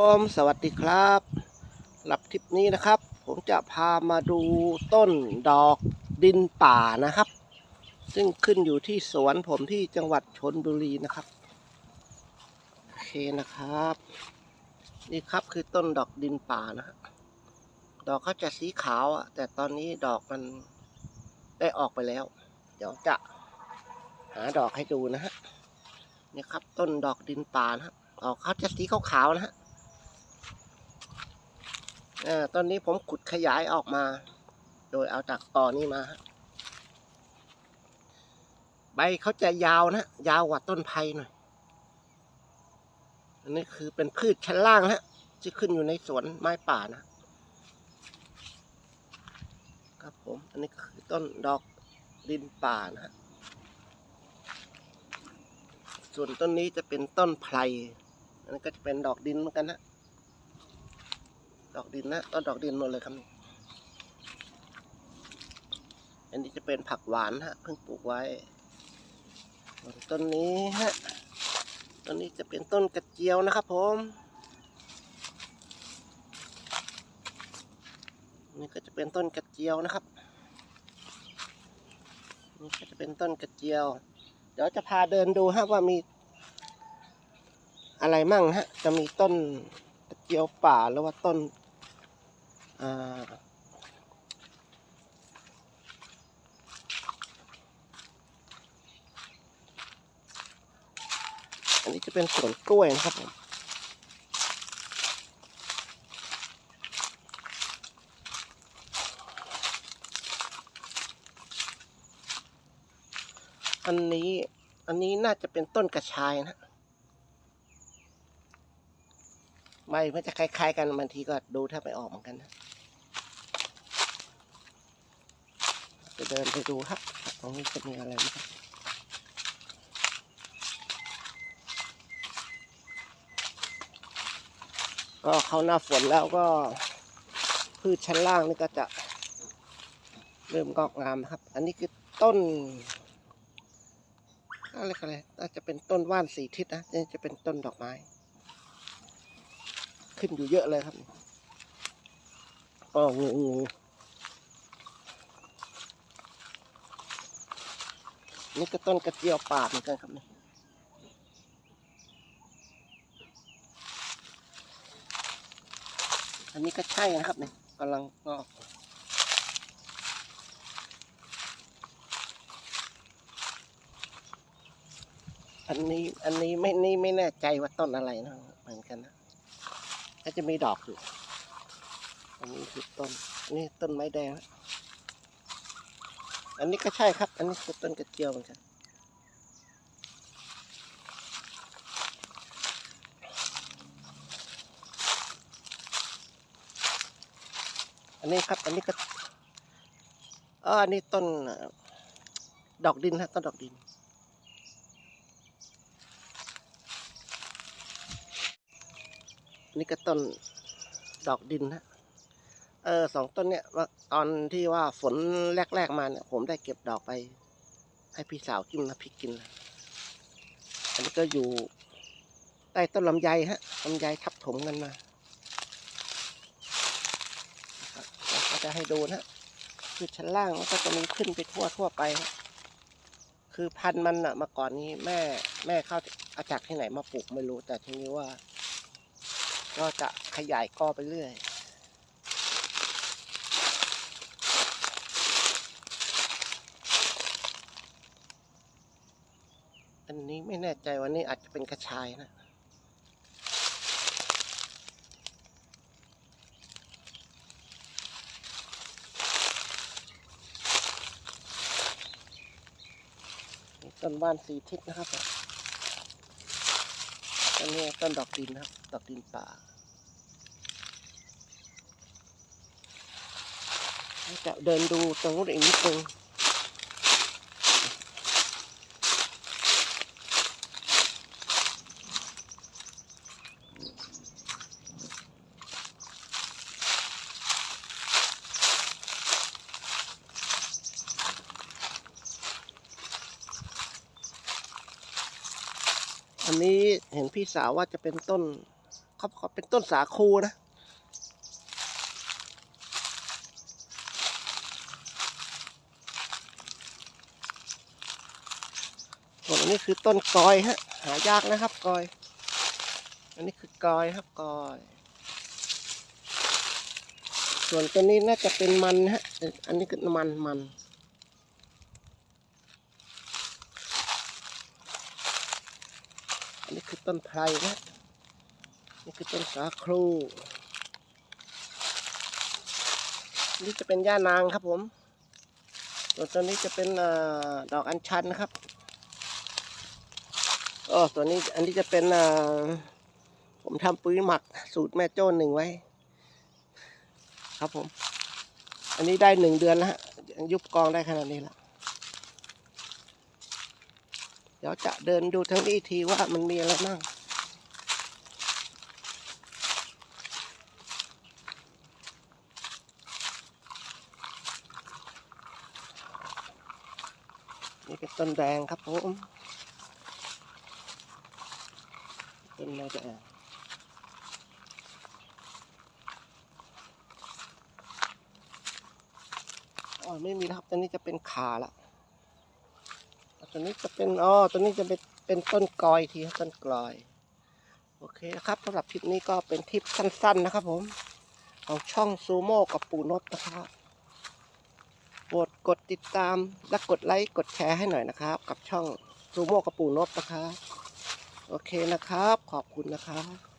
ผมสวัสดีครับหลับทริปนี้นะครับ ผมจะพามาดูต้นดอกดินป่านะครับ ซึ่งขึ้นอยู่ที่สวนผมที่จังหวัดชนบุรีนะครับ โอเคนะครับ นี่ครับคือต้นดอกดินป่านะฮะดอกเขาจะสีขาวอะแต่ตอนนี้ดอกมันได้ออกไปแล้ว เดี๋ยวจะหาดอกให้ดูนะฮะนี่ครับต้นดอกดินป่านะฮะดอกเขาจะสีขาวๆนะฮะ ตอนนี้ผมขุดขยายออกมา โดยเอาจากต่อนี้มา ใบเขาจะยาวนะ ยาวกว่าต้นไผ่หน่อย อันนี้คือเป็นพืชชั้นล่างนะฮะที่ขึ้นอยู่ในสวนไม้ป่านะครับผม อันนี้คือต้นดอกดินป่านะ ส่วนต้นนี้จะเป็นต้นไพรอันนี้ก็จะเป็นดอกดินเหมือนกันนะ ดอกดินนะต้นดอกดินหมดเลยครับนี่อันนี้จะเป็นผักหวานฮะเพิ่งปลูกไว้ต้นนี้ฮะต้นนี้จะเป็นต้นกระเจียวนะครับผมนี่ก็จะเป็นต้นกระเจียวนะครับ นี่ก็จะเป็นต้นกระเจียว เดี๋ยวจะพาเดินดูฮะว่ามี อะไรมั่งฮะ จะมีต้นกระเจียวป่าหรือว่าต้น อันนี้จะเป็นสวนกล้วยนะครับผมอันนี้ อันนี้น่าจะเป็นต้นกระชายนะใบมันจะคล้าย ๆ กันบางทีก็ดูแทบไม่ออกเหมือนกันนะ จะเดินไปดูครับตรงนี้จะมีอะไรไหมครับก็เข้าหน้าฝนแล้วก็พืชชั้นล่างนี่ก็จะเริ่มงอกงามครับ อันนี้คือต้นอะไรกันเลยน่าจะเป็นต้นว่านสีทิศนะนี่จะเป็นต้นดอกไม้ ขึ้นอยู่เยอะเลยครับอ๋องูงู นี่ก็ต้นกระเจียวป่าเหมือนกันครับนี่อันนี้ก็ใช่นะครับนี่กำลังงอกอันนี้อันนี้ไม่นี่ไม่แน่ใจว่าต้นอะไรนะเหมือนกันนะก็จะมีดอกอยู่ อันนี้คือต้นนี่ต้นไม้แดงนะ อันนี้ก็ใช่ครับ อันนี้คือต้นกระเจียวเหมือนกันอันนี้ครับ อันนี้ก็เอออันนี้ต้นดอกดินฮะต้นดอกดินนี่ก็ต้นดอกดินนะ เออสองต้นเนี่ยว่าตอนที่ว่าฝนแรก ๆ มาเนี่ยผมได้เก็บดอกไป ให้พี่สาวกินนะพริกกินนะอันนี้ก็อยู่ใต้ต้นลำไยฮะลำไยทับถมกันมานะครับแล้วก็จะให้ดูนะคือชั้นล่างมันก็จะมีขึ้นไปทั่วทั่วไป คือพันธุ์มันอะมาก่อนนี้แม่ แม่เข้าอาจากที่ไหนมาปลูกไม่รู้แต่ทีนี้ว่า ก็จะขยายกอไปเรื่อย อันนี้ไม่แน่ใจว่านี่อาจจะเป็นกระชายนะ ต้นว่านสีทิศนะครับต้นนี้ต้นดอกดินนะครับ ดอกดินป่าจะเดินดูตรงนู้นอีกนิดนึง นนี้เห็นพี่สาวว่าจะเป็นต้นเขาบอกว่าเป็นต้นสาคูนะ ส่วนอันนี้คือต้นกอยฮะ หายากนะครับกอย อันนี้คือกอยครับกอย ส่วนตัวนี้น่าจะเป็นมันฮะ อันนี้คือมันมัน อันนี้คือ ต้นไพรนะนี่คือต้นสาครูนี่จะเป็นย่านางครับผมส่วนตัวนี้จะเป็นอดอกอัญชันนะครับอ๋อตัวนี้อันนี้จะเป็นผมทำปุ๋ยหมักสูตรแม่โจ้หนึ่งไว้ ครับผม อันนี้ได้หนึ่งเดือนแล้วฮะยุบกองได้ขนาดนี้แล้ว เดี๋ยวจะเดินดูทั้งนี้ทีว่ามันมีอะไรบ้างนี่เป็นต้นแดงครับผมต้นไม้แดงอ๋อไม่มีครับตัวนี้จะเป็นขาละ ตัวนี้จะเป็นอ๋อตัวนี้จะเป็นเป็นต้นกลอยทีครับต้นกลอย โอเคครับสำหรับคลิปนี้ก็เป็นทริปสั้น ๆ นะครับ ผมของช่องซูโม่กับปูนบนะครับโปรดกดติดตามและกดไลค์กดแชร์ให้หน่อยนะครับ กับช่องซูโม่กระปูนบนะครับ โอเคนะครับ ขอบคุณนะครับ